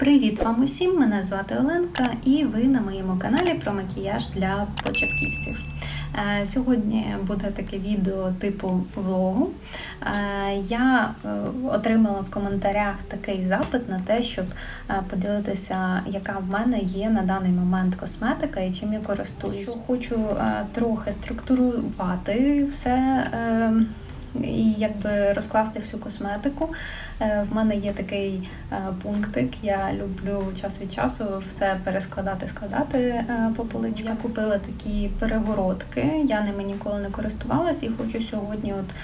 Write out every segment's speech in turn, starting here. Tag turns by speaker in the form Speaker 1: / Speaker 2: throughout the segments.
Speaker 1: Привіт вам усім! Мене звати Оленка, і ви на моєму каналі про макіяж для початківців. Е, Сьогодні буде таке відео типу влогу. Е, Я е, отримала в коментарях такий запит на те, щоб поділитися, яка в мене є на даний момент косметика і чим я користуюсь. Хочу трохи структурувати все. І якби розкласти всю косметику. Е, В мене є такий е, пунктик. Я люблю час від часу все перескладати, складати е, по поличкам. Я купила такі перегородки. Я ними ніколи не користувалась і хочу сьогодні, от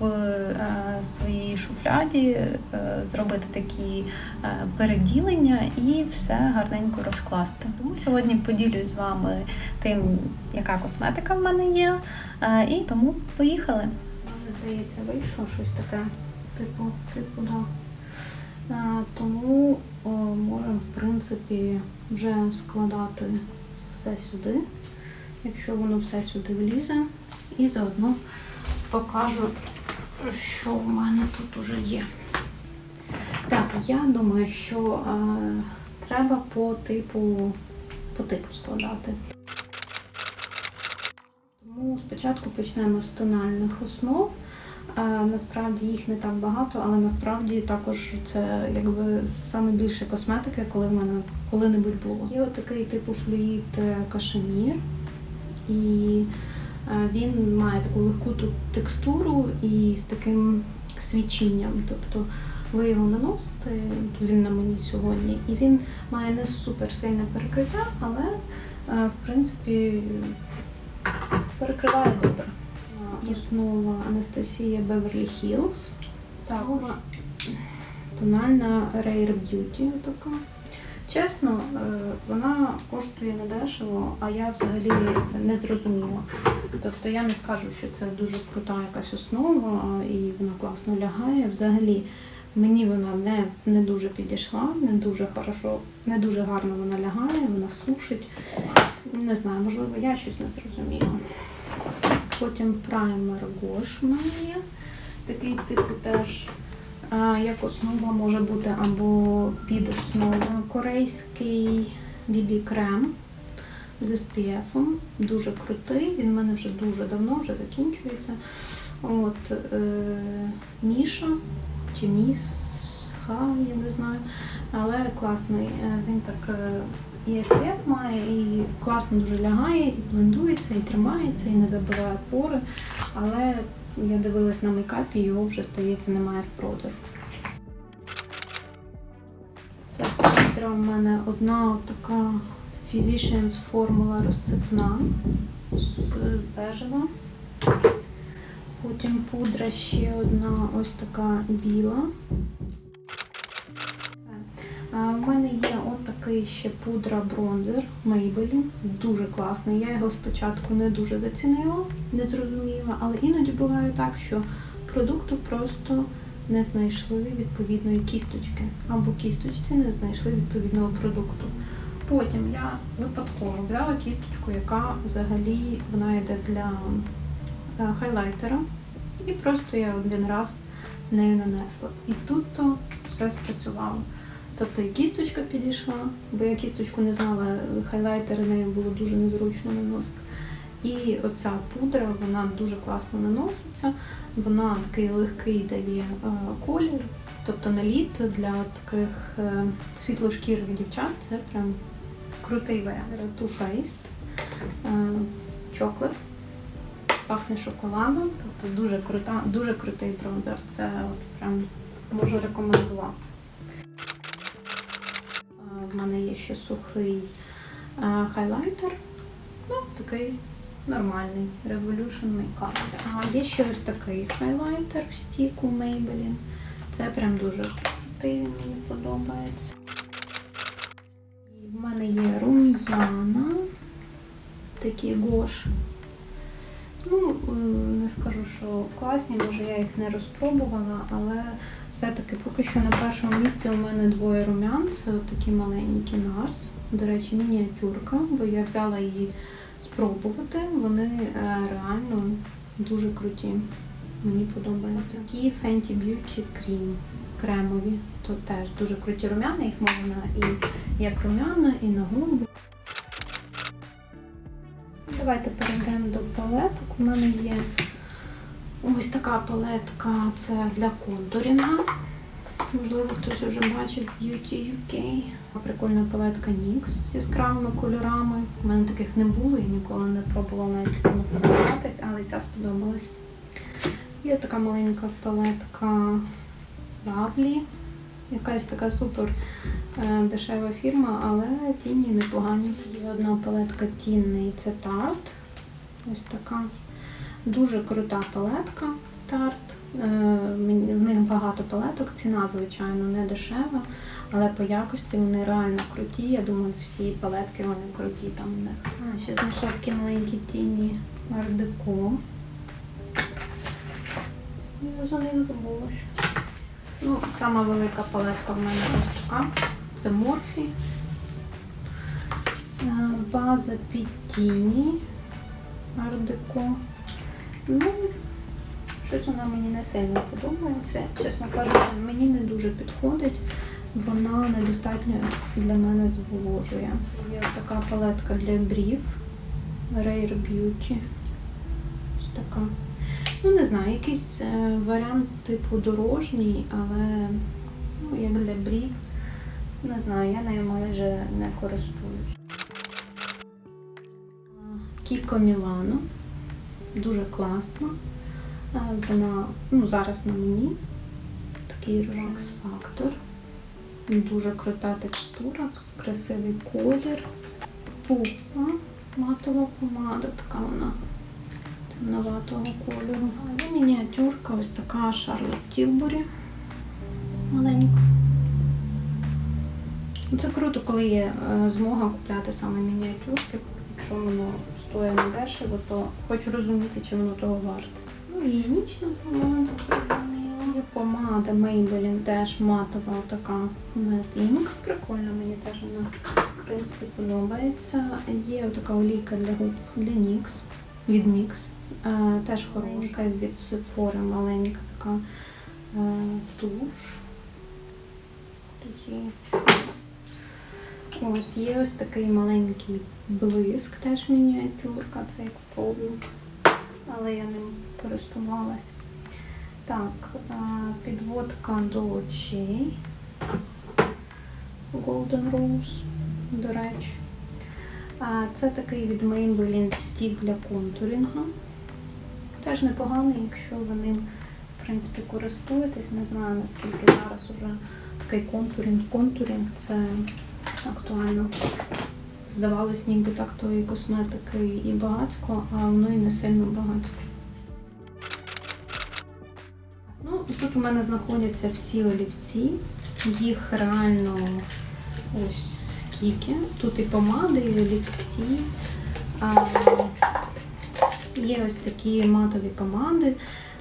Speaker 1: в своїй шуфляді зробити такі переділення і все гарненько розкласти. Тому сьогодні поділюсь з вами тим, яка косметика в мене є, і тому поїхали.
Speaker 2: Здається, вийшло щось таке, типу, типу, да. А, тому о, можемо, в принципі, вже складати все сюди, якщо воно все сюди влізе. І заодно покажу, що в мене тут уже є. Так, я думаю, що е, треба по типу, по типу складати. Спочатку почнемо з тональних основ. Насправді їх не так багато, але насправді також це якби саме більше косметики, коли в мене коли-небудь було. Є отакий типу флюїд е, кашемір, і е, він має таку легку текстуру і з таким свічінням. Тобто ви його наносите, він на мені сьогодні, і він має не супер сильне перекриття, але е, в принципі перекриває добре. Основа Анастасія Hills. Також тональна Rare Beauty така. Чесно, е, вона коштує недешево, а я взагалі не зрозуміла. Тобто я не скажу, що це дуже крута якась основа і вона класно лягає. Взагалі мені вона не, не дуже підійшла, не дуже хорошо, не дуже гарно вона лягає, вона сушить. Не знаю, можливо, я щось не зрозуміла. Потім праймер Гош в мене є. Такий типу теж як основа може бути або під основу. Корейський BB крем з SPF. Дуже крутий. Він в мене вже дуже давно, вже закінчується. От, е, Міша чи Місха, я не знаю. Але класний. Е, Він так е, і SPF має, і класно дуже лягає, і блендується, і тримається, і не забиває пори. Але я дивилась на мейкапі, його вже, здається, немає в продажу. Це пудра в мене одна така Physicians формула розсипна бежева. Потім пудра ще одна ось така біла. В мене є отакий ще пудра бронзер Maybelline. Дуже класний. Я його спочатку не дуже зацінила, не зрозуміла, але іноді буває так, що продукту просто не знайшли відповідної кісточки. Або кісточці не знайшли відповідного продукту. Потім я випадково взяла кісточку, яка взагалі вона йде для е, хайлайтера. І просто я один раз нею нанесла. І тут то все спрацювало. Тобто і кісточка підійшла, бо я кісточку не знала, хайлайтер нею було дуже незручно наносити. І оця пудра, вона дуже класно наноситься, вона такий легкий дає е, колір, тобто наліт для таких е, світлошкірих дівчат це прям крутий варіант. Too Faced Chocolate. Пахне шоколадом, тобто дуже крута, дуже крутий бронзер. Це от прям можу рекомендувати. В мене є ще сухий а, хайлайтер. Ну, такий нормальний Revolution Makeup. А є ще ось такий хайлайтер в стіку Maybelline. Це прям дуже крутий, мені подобається. І в мене є рум'яна, такі гош. Ну, е, не скажу, що класні, може я їх не розпробувала, але все-таки поки що на першому місці у мене двоє румян. Це от такі маленькі Нарс. До речі, мініатюрка, бо я взяла її спробувати. Вони е, реально дуже круті. Мені подобаються. Такі Fenty Beauty Cream кремові. То теж дуже круті румяна, їх можна і як румяна, і на губи. Давайте перейдемо до палеток. У мене є ось така палетка, це для контурінга. Можливо, хтось вже бачив Beauty UK. Прикольна палетка NYX з яскравими кольорами. У мене таких не було і ніколи не пробувала навіть фотографуватись, але ця сподобалась. Є така маленька палетка Lovely. Якась така супер е, дешева фірма, але тіні непогані. Є одна палетка тінний, Tarte. Ось така дуже крута палетка Tarte. Е, В них багато палеток, ціна, звичайно, не дешева, але по якості вони реально круті. Я думаю, всі палетки вони круті там у них. А, ще знайшла такі маленькі тіні Art Я за них забула. що. Ну, сама велика палетка в мене ось така. Це Морфі. Е, База під тіні. Deco. Ну, щось вона мені не сильно подобається. Чесно кажучи, мені не дуже підходить. Вона недостатньо для мене зволожує. Є така палетка для брів. Rare Beauty. Ось така. Ну, не знаю, якийсь е, варіант типу дорожній, але ну, як для брів. Не знаю, я нею майже не користуюсь. Кіко Мілано. Дуже класна. Е, Вона ну, зараз на мені. Такий релакс фактор. Дуже крута текстура, красивий колір. Пупа. Матова помада, така вона темноватого кольору. Є мініатюрка, ось така Шарлот Тілбурі. Маленька. Це круто, коли є е, змога купляти саме мініатюрки. Якщо воно стоїть недешево, то хочу розуміти, чи воно того варте. Ну і нічна помада, зрозуміло. Є помада Maybelline, теж матова така Matte Ink. Прикольно, мені теж вона в принципі подобається. Є така олійка для губ для NYX, від NYX. Теж хороша від Sephora маленька така туш. Тоді Ось є ось такий маленький блиск, теж мініатюрка, це я купую, але я ним користувалась. Так, е, підводка до очей. Golden Rose, до речі. Це такий від Maybelline стік для контурінгу. Теж непоганий, якщо ви ним, в принципі, користуєтесь. Не знаю, наскільки зараз уже такий контурінг. Контурінг це актуально. Здавалось, ніби так тої косметики і багатсько, а воно і не сильно багатсько. Ну, тут у мене знаходяться всі олівці. Їх реально ось скільки. Тут і помади, і олівці. А, є ось такі матові помади.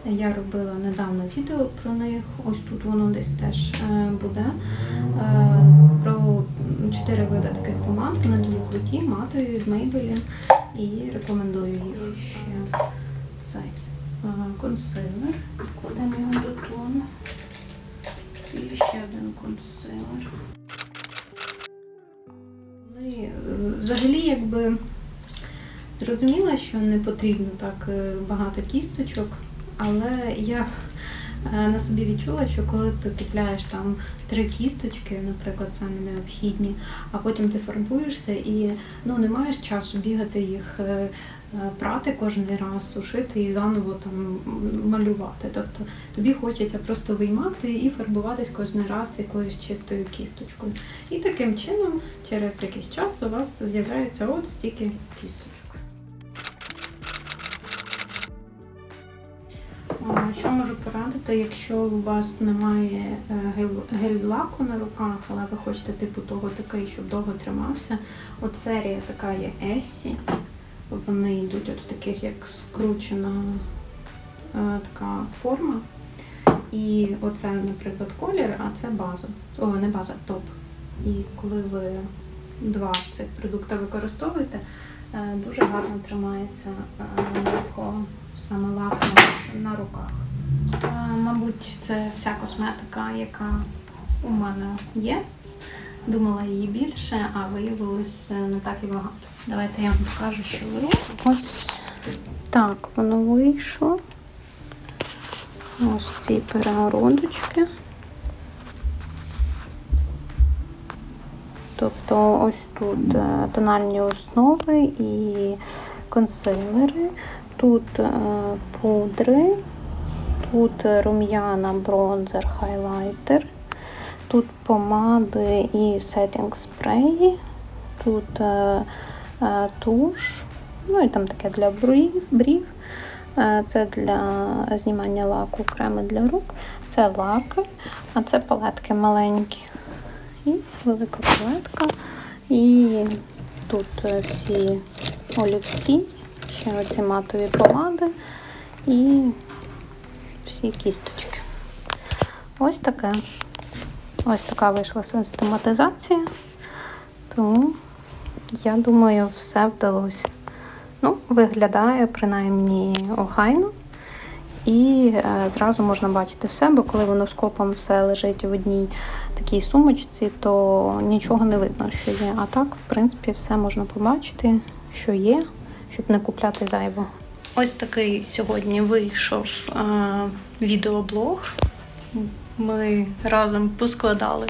Speaker 2: Я робила недавно відео про них. Ось тут воно десь теж е, буде. Про чотири види таких помад. Вони дуже круті, матові від Maybelline. І рекомендую їх ще цей е, консилер. Кладемо його до. І ще один консилер. Вони, е, Взагалі, якби зрозуміла, що не потрібно так е, багато кісточок, але я на собі відчула, що коли ти купляєш там три кісточки, наприклад, самі необхідні, а потім ти фарбуєшся і ну, не маєш часу бігати їх е, е, прати кожен раз, сушити і заново там малювати. Тобто тобі хочеться просто виймати і фарбуватись кожен раз якоюсь чистою кісточкою. І таким чином, через якийсь час у вас з'являється от стільки кісточок. Що можу порадити, якщо у вас немає е, гель- гель-лаку на руках, але ви хочете типу того такий, щоб довго тримався. От серія така є Essy. Вони йдуть от в таких як скручена е, така форма. І оце, наприклад, колір, а це база. О, не база, топ. І коли ви два цих продукти використовуєте, е, дуже гарно тримається його саме лак на руках. Мабуть, це вся косметика, яка у мене є. Думала її більше, а виявилось е, не так і багато. Давайте я вам покажу, що ви. Ось так воно вийшло. Ось ці перегородочки. Тобто ось тут е, тональні основи і консилери, тут е, пудри, тут рум'яна, бронзер, хайлайтер, тут помади і сеттінг спреї, тут е, е, туш, ну і там таке для брів. брів. Е, Це для знімання лаку, креми для рук, це лаки, а це палетки маленькі. І велика палетка. І тут е, всі олівці, ще оці матові помади і всі кісточки. Ось таке. Ось така вийшла систематизація. Тому я думаю, все вдалося. Ну, виглядає принаймні охайно. І е, зразу можна бачити все, бо коли воно скопом все лежить в одній такій сумочці, то нічого не видно, що є. А так, в принципі, все можна побачити, що є, щоб не купляти зайвого.
Speaker 1: Ось такий сьогодні вийшов е, відеоблог. Ми разом поскладали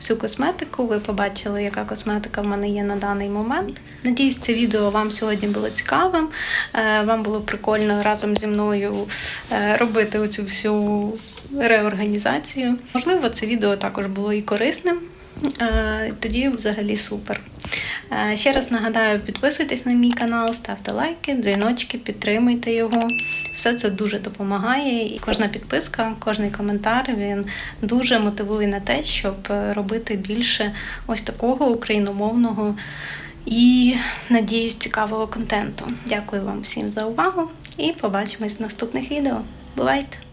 Speaker 1: всю косметику. Ви побачили, яка косметика в мене є на даний момент. Надіюсь, це відео вам сьогодні було цікавим. Е, Вам було прикольно разом зі мною е, робити оцю всю реорганізацію. Можливо, це відео також було і корисним. Е, Тоді взагалі супер. Ще раз нагадаю, підписуйтесь на мій канал, ставте лайки, дзвіночки, підтримуйте його. Все це дуже допомагає. І кожна підписка, кожний коментар він дуже мотивує на те, щоб е, робити більше ось такого україномовного і, надіюсь, цікавого контенту. Дякую вам всім за увагу і побачимось в наступних відео. Бувайте!